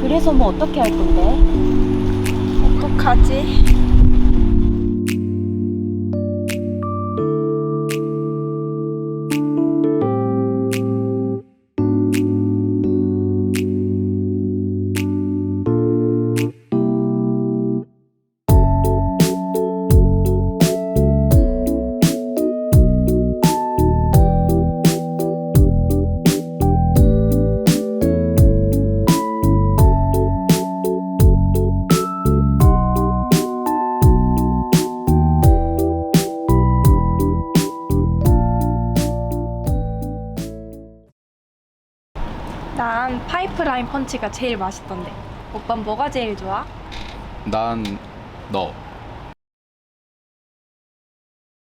그래서 뭐 어떻게 할 건데? 어떡하지? 난 파이프라인 펀치가 제일 맛있던데. 오빠 뭐가 제일 좋아? 난 너.